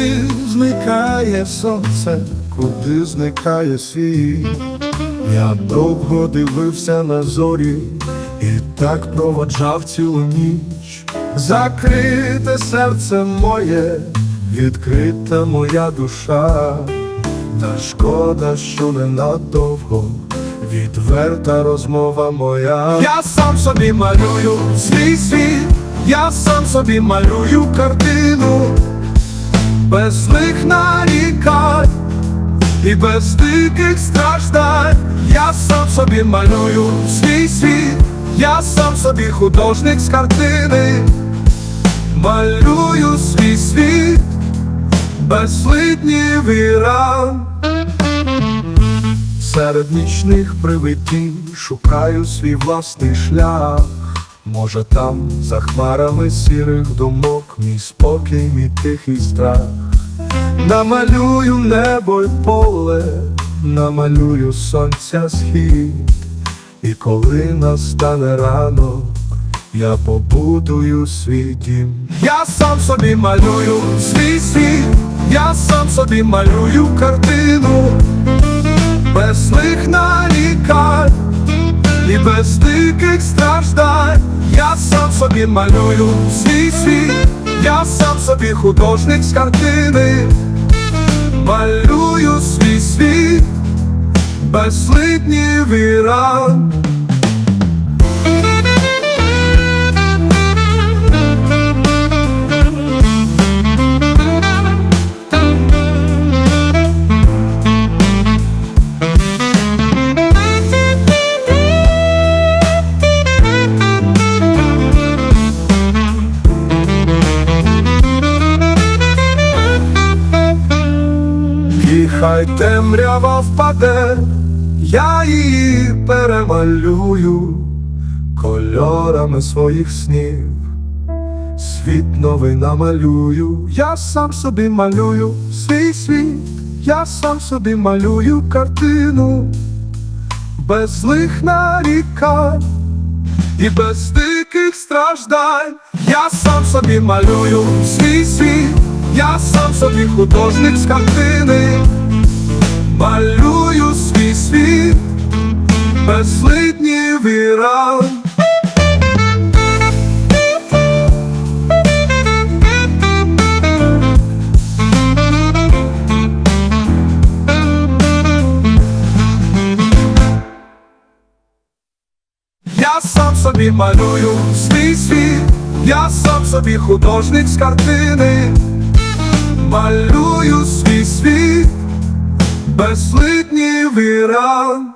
куди зникає сонце, куди зникає світ. Я довго дивився на зорі і так проводжав цілу ніч. Закрите серце моє, відкрита моя душа, та шкода, що ненадовго відверта розмова моя. Я сам собі малюю свій світ, я сам собі малюю картину, без злих нарікань і без диких страждань. Я сам собі малюю свій світ, я сам собі художник з картини, малюю свій світ, без злиднів і ран. Серед нічних привидінь шукаю свій власний шлях. Може там за хмарами сірих думок мій спокій, мій тихий страх. Намалюю небо й поле, намалюю сонця схід, і коли настане ранок, я побудую свій дім. Я сам собі малюю свій світ, я сам собі малюю картину, і без диких страждань. Я сам собі малюю свій світ, я сам собі художник з картини, малюю свій світ, без злиднів і ран. Хай темрява впаде, я її перемалюю кольорами своїх снів. Світ новий намалюю, я сам собі малюю свій світ, я сам собі малюю картину, без злих нарікань і без диких страждань. Я сам собі малюю свій світ, я сам собі художник з картини, малюю свій світ, без злиднів і. Я сам собі малюю свій світ, я сам собі художник з картини, малюю свій світ, без злиднів і ран.